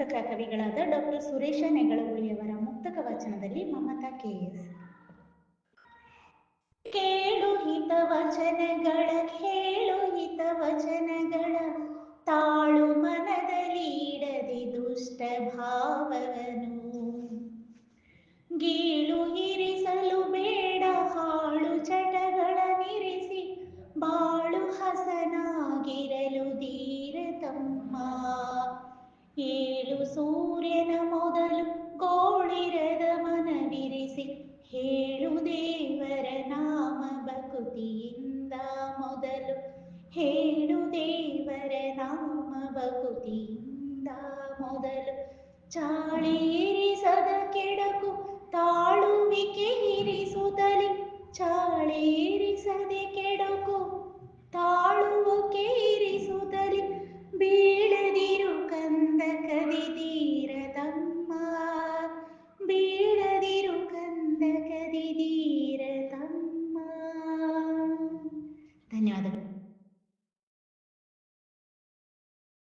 ಮುಕ್ತಕ ಕವಿಗಳಾದ doctor Suresh ನೆಗಳಗುಳಿಯವರ ಮುಕ್ತಕ ವಚನದಲ್ಲಿ Mamata K S. ಕೇಳು ಹಿತ ವಚನಗಳ, ಕೇಳು ಹಿತ ವಚನಗಳ, ತಾಳು ಮನದಲ್ಲಿ ಇಡದೆ ದುಷ್ಟ ಭಾವವನು. ಗೀಳು ಸೂರ್ಯನ ಮೊದಲು ಗೋಳಿರದ ಮನವಿರಿಸಿ, ಹೇಳು ದೇವರ ನಾಮ ಭಕುತಿಯಿಂದ ಮೊದಲು. ಹೇಳು ದೇವರ ನಾಮ ಭಕುತಿಯಿಂದ ಮೊದಲು. ಚಾಳಿ ಇರಿಸದ ಕೆಡಕು ತಾಳುವಿಕೆ ಇರಿಸುತ್ತಲಿ ಚಾಳಿ ಇರಿಸದೆ